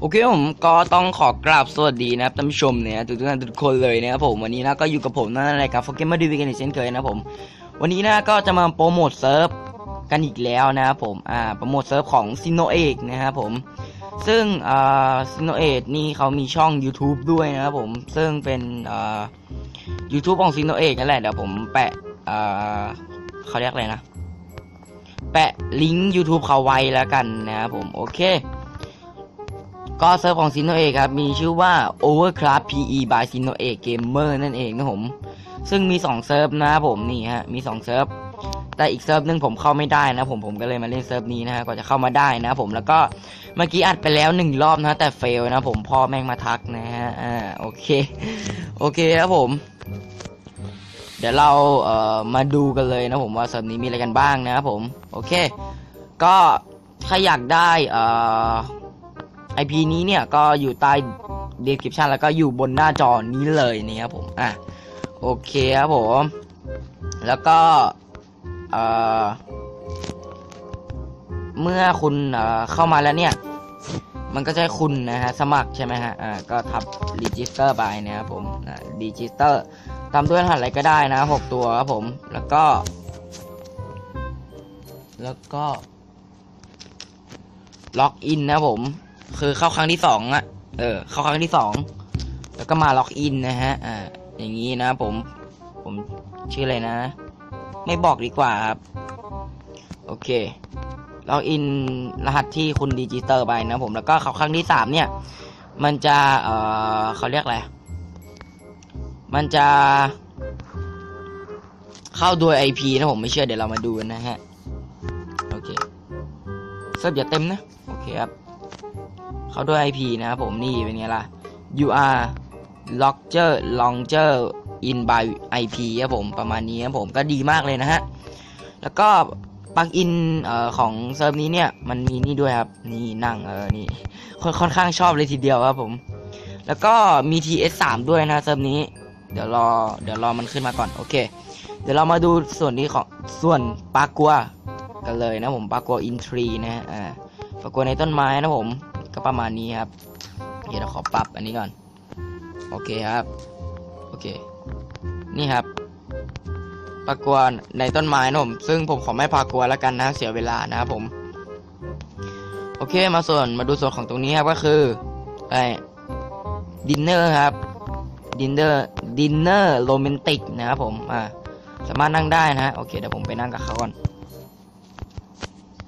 โอเคผมก็ต้องขอกราบสวัสดีนะครับท่านผู้ชมเนี่ยทุกท่านทุกคนเลยนะครับผมวันนี้นะก็อยู่กับผมนะในรายการโฟกัสมาดีวีกันอีกเช่นเคยนะครับผมวันนี้นะก็จะมาโปรโมทเซิร์ฟกันอีกแล้วนะครับผมอ่าโปรโมทเซิร์ฟของซิโนเอกนะครับผมซึ่งอ่าซิโนเอกนี่เขามีช่อง YouTube ด้วยนะครับผมซึ่งเป็นอ่า YouTube ของซิโนเอกนั่นแหละเดี๋ยวผมแปะอ่าเขาเรียกอะไรนะ แปะลิงก์ YouTube เขาไว้แล้วกันนะครับผมโอเค ก็เซิร์ฟของซินโนเอครับ มีชื่อว่า Overcraft PE by ซินโนเอ Gamer นั่นเองนะผม ซึ่งมี 2 เซิร์ฟนะผมนี่ฮะ มี 2 เซิร์ฟ แต่อีกเซิร์ฟหนึงผมเข้าไม่ได้นะผมผมก็เลยมาเล่นเซิร์ฟนี้นะฮะกว่าจะเข้ามาได้นะผมแล้วก็เมื่อกี้อัดไปแล้วหนึ่งรอบนะแต่เฟลนะผมพ่อแม่งมาทักนะฮะอ่าโอเคโอเคครับผม เดี๋ยวเราเอ่อมาดูกันเลยนะผมว่าเซิร์ฟนี้มีอะไรกันบ้างนะครับผมโอเค ก็ถ้าอยากได้เอ่อ IP นี้เนี่ยก็อยู่ใต้ description แล้วก็อยู่บนหน้าจอนี้เลยนี่ครับผมอะโอเคครับผม แล้วก็เอ่อเมื่อคุณเอ่อเข้ามาแล้วเนี่ย มันก็จะให้คุณนะฮะสมัครใช่ไหมฮะอ่าก็ทับ register ไปนะครับผมอ่า register ตามด้วยรหัสอะไรก็ได้นะหกตัวครับผม แล้วก็ แล้วก็ล็อกอินนะผม คือเข้าครั้งที่สองอะเออ เข้าครั้งที่สองแล้วก็มาล็อกอินนะฮะ อ่า อย่างนี้นะผม ผมชื่ออะไรนะ ไม่บอกดีกว่าครับ โอเค ล็อกอินรหัสที่คุณดิจิเตอร์ไปนะผม แล้วก็เข้าครั้งที่สามเนี่ย มันจะ เอ่อเขาเรียกอะไร มันจะ เข้าโดย IP นะผมไม่เชื่อเดี๋ยวเรามาดูนนะฮะ โอเคเซิร์ฟอย่าเต็มนะ โอเคครับ เขาด้วย IP นะครับผมนี่เป็นไงล่ะ you are logger longer in by IP ครับผมประมาณนี้ครับผมก็ดีมากเลยนะฮะ แล้วก็ปลั๊กอินเอ่อของเซิร์ฟนี้เนี่ยมันมีนี่ด้วยครับนี่นั่งเออนี่ค่อนค่อนข้างชอบเลยทีเดียวครับผม แล้วก็มี TS3 ด้วยนะเซิร์ฟนี้ เดี๋ยวรอเดี๋ยวรอมันขึ้นมาก่อนโอเค เดี๋ยวเรามาดูส่วนนี้ของส่วนปลากัวกันเลยนะผมปลากัวอินทรีนะฮะอ่าปลากัวในต้นไม้นะผม ก็ประมาณนี้ครับเดี๋ยวเราขอปรับอันนี้ก่อน โอเคครับ โอเค นี่ครับปลากัวในต้นไม้นะผมซึ่งผมขอไม่ปลากัวแล้วกันนะเสียเวลานะครับผม โอเคมาส่วนมาดูส่วนของตรงนี้ครับก็คือไอ้ดินเนอร์ครับดินเนอร์ดินเนอร์โรแมนติกนะครับผมอ่าสามารถนั่งได้นะโอเคเดี๋ยวผมไปนั่งกับเขาก่อน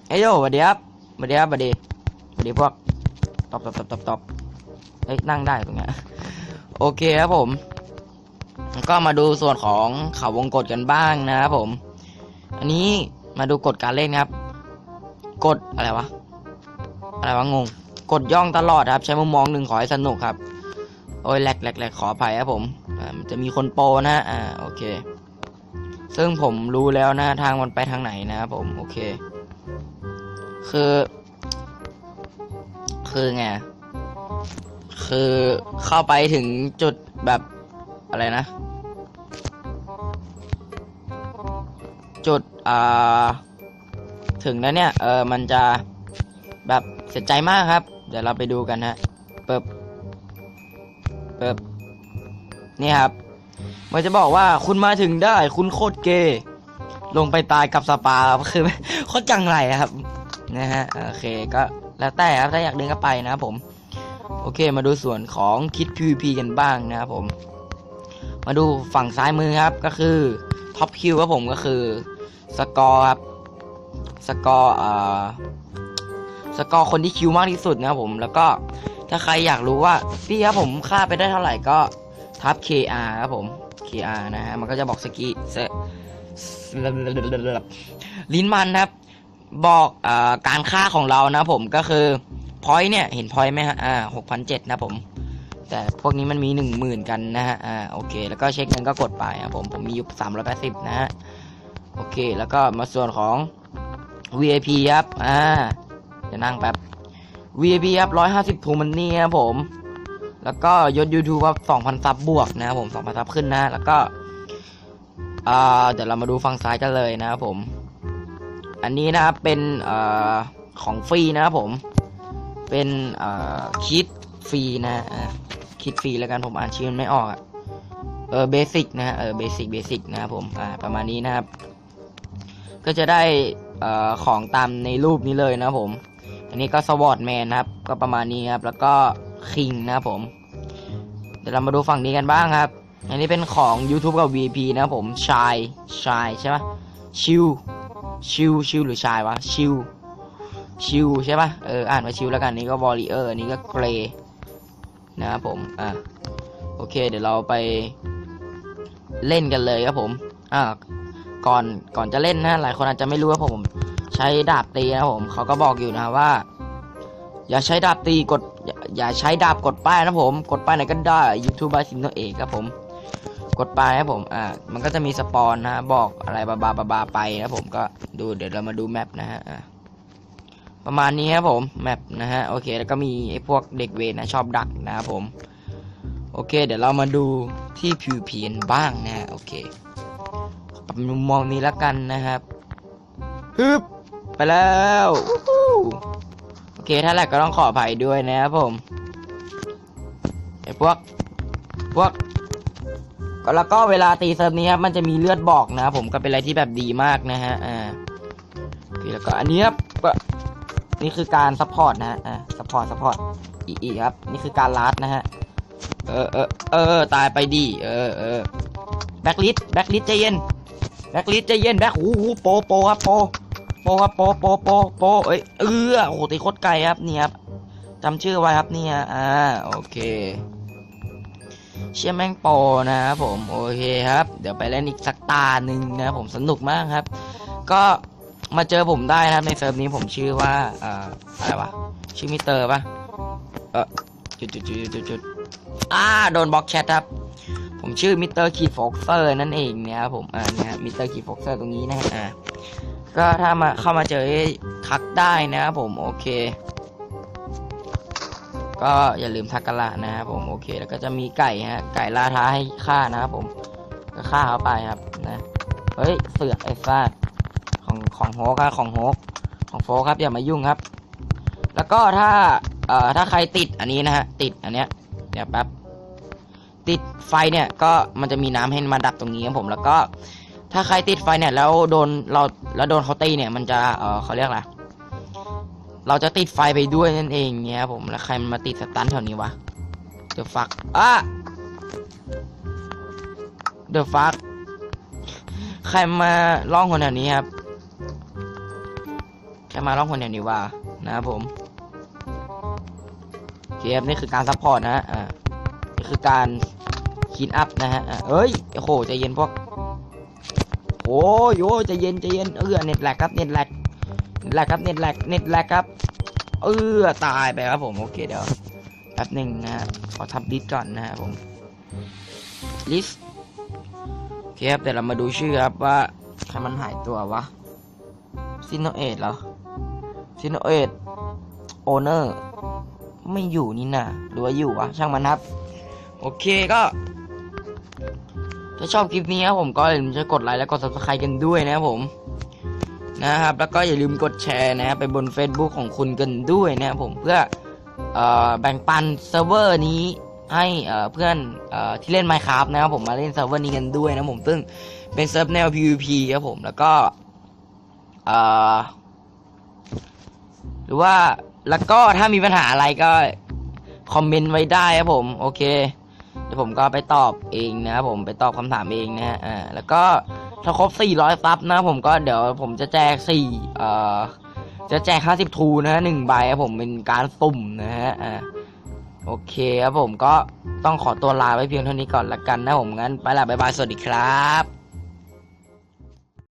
เฮ้ยโยสวัสดีครับสวัสดีครับสวัสดีสวัสดีพวก ตอบตอบตอบตอบตบเฮ้ยนั่งได้ตรงเนี้ยโอเคครับผม ก็มาดูส่วนของเขาวงกฎกันบ้างนะครับผม อันนี้มาดูกฎการเล่นครับกฎอะไรวะ อะไรวะงง กดย่องตลอดครับ ใช้มุมมองหนึ่งขอให้สนุกครับ โอ้ยแหลกแหลกแหลกขออภัยครับผมมันจะมีคนโปนะฮะอ่าโอเค ซึ่งผมรู้แล้วนะทางมันไปทางไหนนะครับผม โอเค คือ คือไง คือเข้าไปถึงจุดแบบอะไรนะ จุด อ่า ถึงแล้วเนี่ย เออ มันจะแบบเสียใจมากครับ เดี๋ยวเราไปดูกันฮะ เปิบ เปิบ นี่ครับ มันจะบอกว่าคุณมาถึงได้ คุณโคตรเกย์ลงไปตายกับสปาครับคือโคตรจังไรครับ นะฮะ โอเคก็ แล้วแต่ครับถ้าอยากเดินก็ไปนะครับผม โอเคมาดูส่วนของคิด PVP กันบ้างนะครับผม มาดูฝั่งซ้ายมือครับก็คือท็อปคิวครับผมก็คือสกอร์ครับสกอร์อ่าสกอร์คนที่คิวมากที่สุดนะครับผมแล้วก็ถ้าใครอยากรู้ว่าพี่ครับผมค่าไปได้เท่าไหร่ก็ทับ KR ครับผม KR นะฮะมันก็จะบอกสกีเซลิ้นมันครับ บอกอการค่าของเรานะผมก็คือพอยเนี่ยเห็นพอยไหมฮะอ่าหกพันเจ็ดนะผม แต่พวกนี้มันมีหนึ่งหมื่นกันนะฮะอ่าโอเค แล้วก็เช็คเงินก็กดไปครับผมผมมีอยู่สามร้อยแปดสิบนะฮะโอเค แล้วก็มาส่วนของ VIP ครับอ่าจะนั่งแป๊บ VIP ครับร้อยห้าสิบทูมันนี่ครับผม แล้วก็ยศ YouTube ครับสองพันซับบวกนะครับผมสองพันซับขึ้นนะ แล้วก็อ่าเดี๋ยวเรามาดูฝั่งซ้ายกันเลยนะครับผม อันนี้นะครับเป็นอของฟรีนะครับผม เป็นคิดฟรีนะคิดฟรีแล้วกันผมอ่านชื่อมันไม่ออกเออเบสิกนะฮะเออเบสิกเบสิกนะครับผมอ่าประมาณนี้นะครับ ก็จะได้อของตามในรูปนี้เลยนะครับผม อันนี้ก็สวอตแมนนะครับ ก็ประมาณนี้ครับแล้วก็คิงนะครับผมเดี๋ยวเรามาดูฝั่งนี้กันบ้างครับ อันนี้เป็นของ YouTube กับ VP นะครับผมชายชายใช่ปะชิว ชิวชิวหรือชายวะชิวชิวใช่ปะเอออ่านว่าชิวแล้วกันนี้ก็วอลเลเยอร์นี้ก็เกรนะครับผมอะโอเค เดี๋ยวเราไปเล่นกันเลยครับผมอ่าก่อนก่อนจะเล่นนะหลายคนอาจจะไม่รู้ว่าผมใช้ดาบตีนะผมเขาก็บอกอยู่นะว่า อย่าใช้ดาบตีกดอย่าใช้ดาบกดป้ายนะผม กดป้ายไหนก็ได้ YouTube บายซิมโนเอกครับผม กดไปครับผม อ่า มันก็จะมีสปอนนะฮะบอกอะไรบาบาบาบาไปนะผมก็ดูเดี๋ยวเรามาดูแมปนะฮะอ่าประมาณนี้ครับผมแมปนะฮะโอเค แล้วก็มีไอ้พวกเด็กเวนะชอบดักนะครับผม โอเค เดี๋ยวเรามาดูที่พิวเพียนบ้างนะฮะโอเคปรับมุมมองนี้แล้วกันนะครับฮึบไปแล้วโอเคถ้าแหลกก็ต้องขออภัยด้วยนะครับผมไอ้พวกพวก ก็แล้วก็เวลาตีเซิร์ฟนี้ครับมันจะมีเลือดบอกนะครับผมก็เป็นอะไรที่แบบดีมากนะฮะอ่าโอเคแล้วก็อันนี้ครับนี่คือการซัพพอร์ตนะฮะอ่าซัพพอร์ตซัพพอร์ตอีอีครับนี่คือการลัดนะฮะเออเออเออตายไปดีเออเออแบ็คลิสแบ็คลิสใจเย็นแบ็คลิสใจเย็นแบ็คหูหูโปโปครับโปโปครับโปโปโปโปเอ้ยเออโอ้โหตีโคตรไกลครับนี่ครับจำชื่อไว้ครับเนี่ยอ่าโอเค เชี่ยแม่งโปนะครับผมโอเคครับ เดี๋ยวไปเล่นอีกสักตาหนึ่งนะผมสนุกมากครับ ก็มาเจอผมได้นะครับในเซิร์ฟนี้ผมชื่อว่าอ่าอะไรวะชื่อมิสเตอร์ปะเออจุดจุดจุดจุดจุดอ่าโดนบล็อกแชทครับ ผมชื่อมิสเตอร์คีฟอกเซอร์นั่นเองเนี่ยครับผมอ่าเนี่ยมิสเตอร์คีฟอกเซอร์ตรงนี้นะฮะอ่าก็ถ้ามาเข้ามาเจอทักได้นะครับผมโอเค ก็อย่าลืมทักกันละนะครับผมโอเค แล้วก็จะมีไก่ฮะไก่ล่าท้าให้ฆ่านะครับผมก็ฆ่าเขาไปครับนะเฮ้ยเสือกไอ้ฟาดของของโฮกครับของโฮกของโฟครับอย่ามายุ่งครับ แล้วก็ถ้าเอ่อถ้าใครติดอันนี้นะฮะติดอันเนี้ยเดี๋ยวแป๊บติดไฟเนี่ยก็มันจะมีน้ำให้มาดับตรงนี้ครับผมแล้วก็ถ้าใครติดไฟเนี่ยแล้วโดนเราแล้วโดนเขาตีเนี่ยมันจะเออเขาเรียกอะไร เราจะติดไฟไปด้วยนั่นเองเนี่ยผมแล้วใครมันมาติดสตันแถวนี้วะเดอฟักอะเดอฟักใครมาล่องคนแถวนี้ครับใครมาล่องคนแถวนี้วะนะครับผมเกมนี่คือการซัพพอร์ตนะฮะอ่านี่คือการคีนอัพนะฮะอะเอ้ยโอ้โหใจเย็นพวกโอ้ยโอ้ยใจเย็นใจเย็นเออเน็ตแลกครับเน็ตแลก เน็ตแลกครับเน็ตแลกเน็ตแลกครับ เออตายไปครับผมโอเคเดี๋ยวแป๊บหนึ่งนะขอทับดิสก่อนนะฮะผมลิสโอเคครับเดี๋ยวเรามาดูชื่อครับว่าใครมันหายตัววะซินโนเอตเหรอซินโนเอตโอเนอร์ไม่อยู่นี่นะหรือว่าอยู่วะช่างมันครับ โอเคก็ถ้าชอบคลิปนี้ครับผมก็อย่าลืมจะกดไลค์และกด subscribe กันด้วยนะครับผม นะครับ แล้วก็อย่าลืมกดแชร์นะครับไปบน Facebook ของคุณกันด้วยนะครับผมเพื่ออแบ่งปันเซิร์ฟเวอร์นี้ให้เพื่อนอที่เล่น Minecraft นะครับผมมาเล่นเซิร์ฟเวอร์นี้กันด้วยนะผมซึ่งเป็นเซิร์ฟแนว PVP ครับผมแล้วก็หรือว่าแล้วก็ถ้ามีปัญหาอะไรก็คอมเมนต์ไว้ได้ครับผมโอเคเดี๋ยวผมก็ไปตอบเองนะครับผมไปตอบคำถามเองนะฮะอ่าแล้วก็ ถ้าครบ 400 ซับนะผมก็เดี๋ยวผมจะแจก4เอ่อจะแจก 50 ทูนะฮะหนึ่งใบครับผมเป็นการสุ่มนะฮะอ่าโอเคครับผมก็ต้องขอตัวลาไว้เพียงเท่านี้ก่อนละกันนะผมงั้นไปละบ๊ายบายสวัสดีครับ